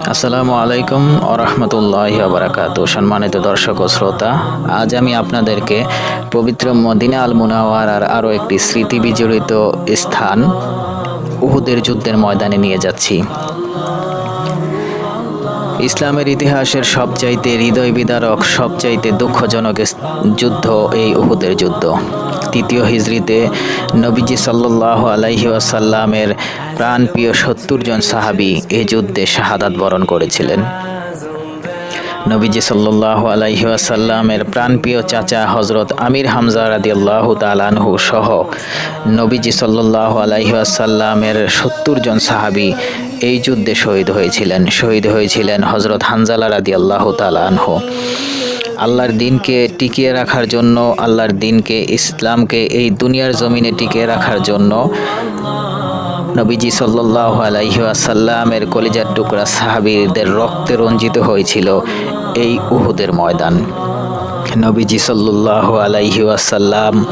আসসালামু আলাইকুম আরহামতুল্লাহ বারাকাত সম্মানিত দর্শক ও শ্রোতা, আজ আমি আপনাদেরকে পবিত্র মদিনা আল মুনাওয়ারার আরও একটি স্মৃতি বিজড়িত স্থান উহুদের যুদ্ধের ময়দানে নিয়ে যাচ্ছি। ইসলামের ইতিহাসের সবচাইতে হৃদয় বিদারক সবচাইতে দুঃখজনক যুদ্ধ এই উহুদের যুদ্ধ। তৃতীয় হিজড়িতে নবীজি সাল্লাহ আলাইহি আসাল্লামের প্রাণপ্রিয় সত্তর জন সাহাবি এই যুদ্ধে শাহাদাত বরণ করেছিলেন। নবীজি সাল্লাহ আলাইহি আসাল্লামের প্রাণপ্রিয় চাচা হজরত আমির হামজা রাদিয়াল্লাহু তালানহু সহ নবীজি সাল্লাহ আলাইহি আসাল্লামের সত্তর জন সাহাবি এই যুদ্ধে শহীদ হয়েছিলেন। শহীদ হয়েছিলেন হজরত হানজালা রাদিয়াল্লাহু তালানহু আল্লাহর দিনকে টিকিয়ে রাখার জন্য, আল্লাহর দিনকে, ইসলামকে এই দুনিয়ার জমিনে টিকিয়ে রাখার জন্য নবীজি সাল্লাহ আলাইহি আসাল্লামের কলিজার টুকরা সাহাবিদের রক্তে রঞ্জিত হয়েছিল এই উহুদের ময়দান। নবীজি সাল্লাহ আলাইহি আসাল্লাম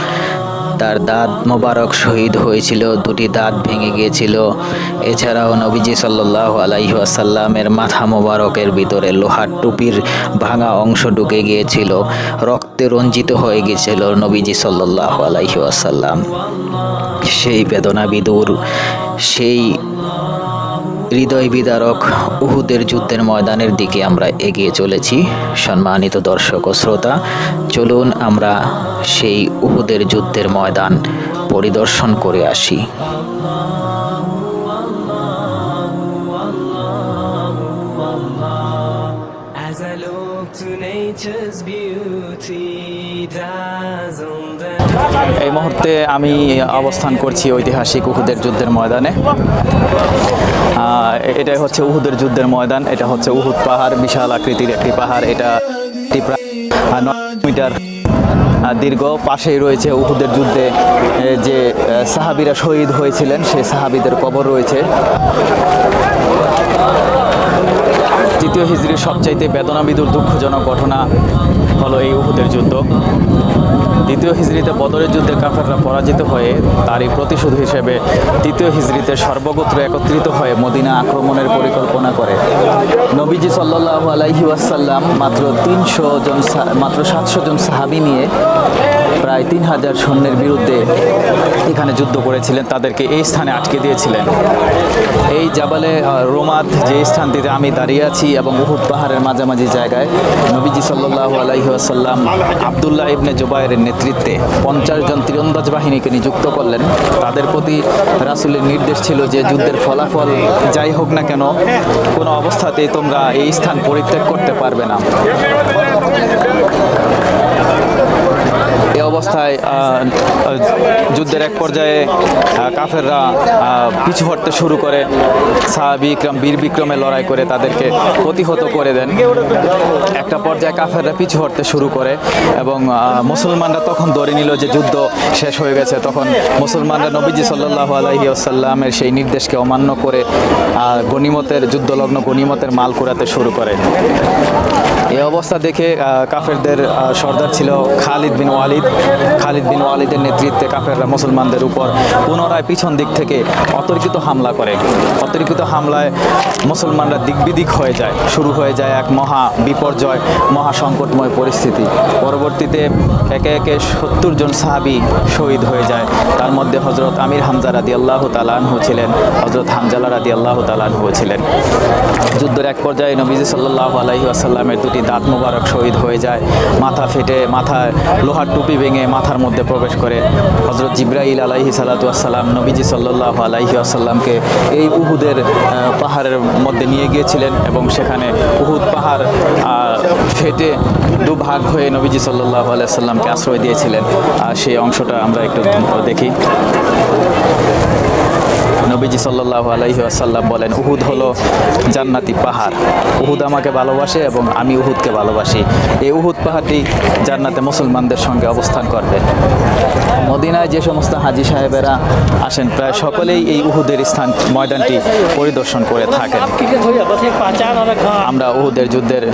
তার দাঁত মোবারক শহীদ হয়েছিল, দুটি দাঁত ভেঙে গিয়েছিল। এছাড়াও নবীজি সাল্লাহ আলাইহি আসাল্লামের মাথা মোবারকের ভিতরে লোহার টুপির ভাঙা অংশ ঢুকে গিয়েছিল, রক্তে রঞ্জিত হয়ে গিয়েছিল নবীজি সাল্লাহ আলাইহি আসাল্লাম সেই বেদনা বিদুর সেই হৃদয় বিদারক উহুদের যুদ্ধের ময়দানের দিকে আমরা এগিয়ে চলেছি। সম্মানিত দর্শক ও শ্রোতা, চলুন আমরা সেই উহুদের যুদ্ধের ময়দান পরিদর্শন করে আসি। Look to nature's beauty, এই মুহূর্তে আমি অবস্থান করছি ঐতিহাসিক উহুদের যুদ্ধের ময়দানে। এটাই হচ্ছে উহুদের যুদ্ধের ময়দান এটা হচ্ছে উহুদ পাহাড় বিশাল আকৃতির একটি পাহাড় এটা মিটার দীর্ঘ। পাশেই রয়েছে উহুদের যুদ্ধে যে সাহাবিরা শহীদ হয়েছিলেন সেই সাহাবিদের কবর রয়েছে। তৃতীয় হিজড়ির সবচাইতে বেদনাবিদুর দুঃখজনক ঘটনা। হলো এই উহুদের যুদ্ধ। দ্বিতীয় হিজড়িতে বদরের যুদ্ধে কাফেররা পরাজিত হয়ে তারই প্রতিশোধ হিসেবে তৃতীয় হিজড়িতে সর্বগোত্র একত্রিত হয়ে মদিনা আক্রমণের পরিকল্পনা করে। নবীজি সাল্লাহ আলাইহি ওয়াসাল্লাম মাত্র তিনশো জন মাত্র সাতশো জন সাহাবি নিয়ে প্রায় তিন হাজার সৈন্যের বিরুদ্ধে এখানে যুদ্ধ করেছিলেন, তাদেরকে এই স্থানে আটকে দিয়েছিলেন। এই জাবালে রোমাত যে স্থানটিতে আমি দাঁড়িয়ে আছি এবং উহুদ পাহাড়ের মাঝামাঝি জায়গায় নবীজি সাল্লাহ আলাইসাল্লাম আবদুল্লাহ ইবনে জুবাইরের নেতৃত্বে পঞ্চাশ জন তীরন্দাজ বাহিনীকে নিযুক্ত করলেন। তাদের প্রতি রাসুলের নির্দেশ ছিল যে যুদ্ধের ফলাফল যাই হোক না কেন, কোনো অবস্থাতেই তোমরা এই স্থান পরিত্যাগ করতে পারবে না। অবস্থায় যুদ্ধের এক পর্যায়ে কাফেররা পিছু হটতে শুরু করে। সাহা বিক্রম বীর বিক্রমে লড়াই করে তাদেরকে প্রতিহত করে দেন। একটা পর্যায়ে কাফেররা পিছু হটতে শুরু করে এবং মুসলমানরা তখন ধরে নিল যে যুদ্ধ শেষ হয়ে গেছে। তখন মুসলমানরা নবীজি সাল্লাহ আলহি আসাল্লামের সেই নির্দেশকে অমান্য করে আহ, গনিমতের যুদ্ধলগ্ন গনিমতের মাল কুড়াতে শুরু করে। এই অবস্থা দেখে কাফেরদের সর্দার ছিল খালিদ বিন ওয়ালিদ। খালিদ বিন ওয়ালিদের নেতৃত্বে কাফেররা মুসলমানদের উপর পুনরায় পিছন দিক থেকে অতর্কিত হামলা করে। অতর্কিত হামলায় মুসলমানরা দিকবিদিক হয়ে যায়। শুরু হয়ে যায় এক মহা বিপর্যয়, মহা সংকটময় পরিস্থিতি। পরবর্তীতে একে একে সত্তর জন সাহাবি শহীদ হয়ে যায়। তার মধ্যে হজরত আমির হামজা রাদি আল্লাহ তালানহু ছিলেন হজরত হামজালা রাদি আল্লাহ তালানহু ছিলেন। যুদ্ধের এক পর্যায়ে নবীজি সাল্লাহ আলাইহি আসাল্লামের দুটি দাঁত মোবারক শহীদ হয়ে যায়। মাথা ফেটে মাথায় লোহার টুপি ভেঙে মাথার মধ্যে প্রবেশ করে। হজরত জিব্রাইল আলাইহি সালাতু আসসালাম নবীজি সাল্লাহ আলাইহি আসাল্লামকে এই উহুদের পাহাড়ের মধ্যে নিয়ে গিয়েছিলেন এবং সেখানে উহুদ পাহাড় ফেটে দুভাগ হয়ে নবীজি সাল্লাহ আলাইসাল্লামকে আশ্রয় দিয়েছিলেন। আর সেই অংশটা আমরা একটু দেখি। নবীজি সাল্লাহ আলাইহি আসাল্লাম বলেন, উহুদ হলো জান্নাতি পাহাড়। উহুদ আমাকে ভালোবাসে এবং আমি উহুদকে ভালোবাসি। এই উহুদ পাহাড়টি জান্নাতে মুসলমানদের সঙ্গে অবস্থান করবে। মদিনায় যে সমস্ত হাজি সাহেবেরা আসেন, প্রায় সকলেই এই উহুদের স্থান, ময়দানটি পরিদর্শন করে থাকেন। আমরা উহুদের যুদ্ধের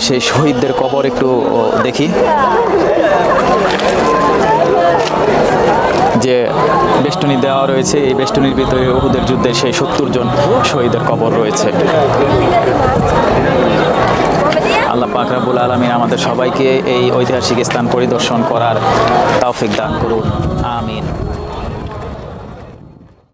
সেই শহীদদের কবর একটু দেখি। যে বেষ্টনী দেওয়া রয়েছে। এই বেষ্টনীর ভিতরে ওহুদের যুদ্ধে সেই সত্তর জন শহীদের কবর রয়েছে। আল্লাহ পাকরাবুল আলমিন আমাদের সবাইকে এই ঐতিহাসিক স্থান পরিদর্শন করার তৌফিক দান করুন। আমিন।